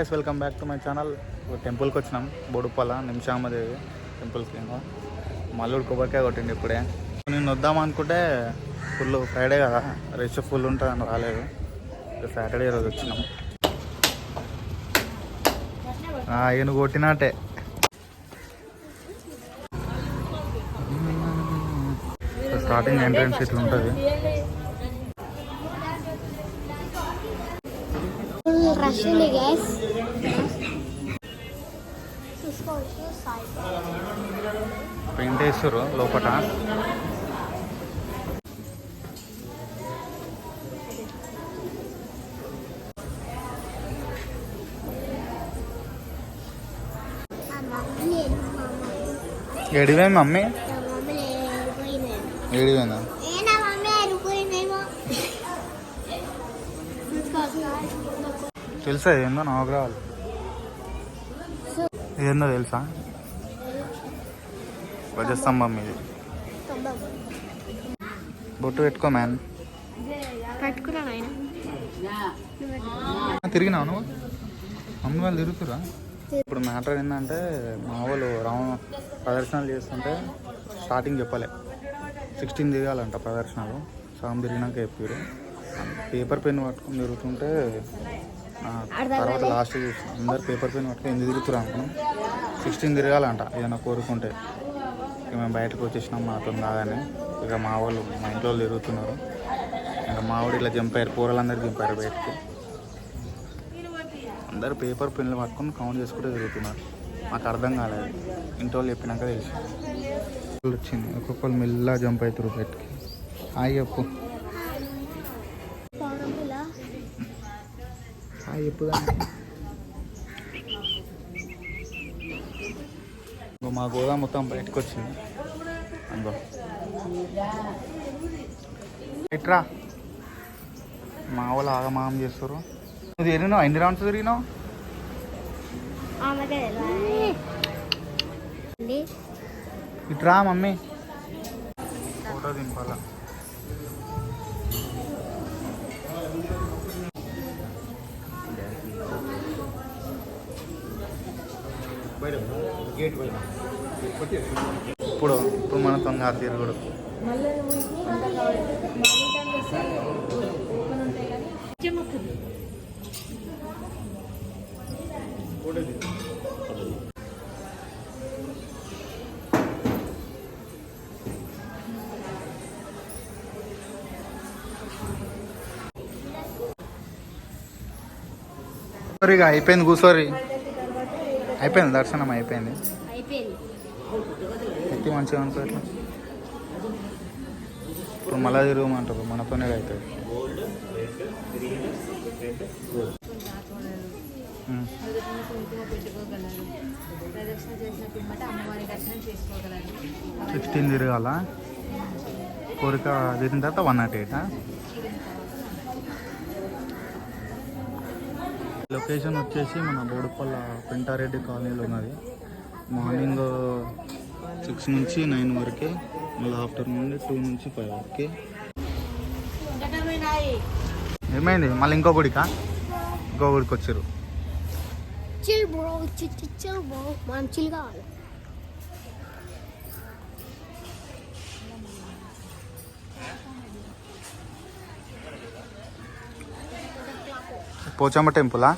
Guys welcome back to my channel టెంపుల్కి వచ్చినాం. బోడుపల్ల నిమిషామదేవి టెంపుల్కి ఏమో మల్లుడు కొబ్బరికాయ కొట్టిండి ఇప్పుడే. నేను వద్దాం అనుకుంటే ఫుల్ ఫ్రైడే కదా. రష్ ఫుల్ ఉంటుందని రాలేదు. సాటర్డే రోజు వచ్చినాం. ఈయన కొట్టినట్టే. స్టార్టింగ్ ఎంట్రన్స్ ఇట్లా ఉంటుంది. రష్ ఉంది గ్యాస్ చూసుకోవచ్చు సాయి పెయింట్ వేస్తారు లోపల మా మమ్మీ లేదు మా మమ్మీ ఏడివే మమ్మీ ఏడివేనా తెలుసా ఏందో నాకు రావాలి. ఏందో తెలుసా? ధ్వజస్తంభం ఇది. బొట్టు పెట్టుకో మ్యాన్ తిరిగినావు నువ్వు? మమ్మీ వాళ్ళు తిరుగుతురా ఇప్పుడు మ్యాటర్ ఏంటంటే మా వాళ్ళు రావణ ప్రదర్శనలు చేస్తుంటే స్టార్టింగ్ చెప్పలే. సిక్స్టీన్ తిరగాలంట ప్రదర్శనలు. సగం తిరిగినాక చెప్పారు పేపర్ పెన్ పట్టుకొని తిరుగుతుంటే తర్వాత లాస్ట్ అందరు పేపర్ పెన్ పట్టుకొని ఎందుకు తిరుగుతురు అనుకున్నాం. సిక్స్టీన్ తిరగాలంట ఏదైనా కోరుకుంటే. ఇక మేము బయటకు వచ్చేసినాం మాతో కాదని ఇక మా వాళ్ళు మా ఇంట్లో తిరుగుతున్నారు. ఇంకా మా వాడు ఇలా జంపారు కూరలందరూ జంపారు బయటకు. అందరు పేపర్ పెన్నులు పట్టుకొని కౌంట్ చేసుకుంటూ తిరుగుతున్నారు. మాకు అర్థం కాలేదు. ఇంట్లో వాళ్ళు చెప్పినాక తెలిసి. వాళ్ళు వచ్చింది. ఒక్కొక్కరు మెల్లగా జంప్ అవుతారు బయటకి. హాయ్ చెప్పు. హాయ్ చెప్పు ఇంకో మా గోదా మొత్తం బయటకు వచ్చింది. అంగో ఎట్రా మా వాళ్ళు ఆగమాగం చేస్తారు నువ్వు తిరిగినావు? ఎన్ని రౌండ్స్ తిరిగినావు? ఇట్రా మమ్మీ. ఫోటో దింపాలా? ఇప్పుడు ఇప్పుడు మన తొంగ తిరుగుడు కూసోరిగా అయిపోయింది కూసోరి అయిపోయింది దర్శనం అయిపోయింది. అయిపోయింది. ఎత్తి మంచిగా అనుకో ఇప్పుడు మళ్ళా తిరగమంటారు మనతోనే అవుతుంది సిక్స్టీన్ తిరగాల? కోరిక తీరిన తర్వాత వన్ నాట్ ఎయిట్ లొకేషన్ వచ్చేసి మన బోడుపల్ల పెంటారెడ్డి కాలనీలో ఉన్నది. మార్నింగ్ సిక్స్ నుంచి నైన్ వరకే మళ్ళీ ఆఫ్టర్నూన్ టూ నుంచి ఫైవ్ వరకే. ఏమైంది? మళ్ళీ ఇంకో గుడికా? ఇంకో గుడికి వచ్చారు పోచమ్మ టెంపులా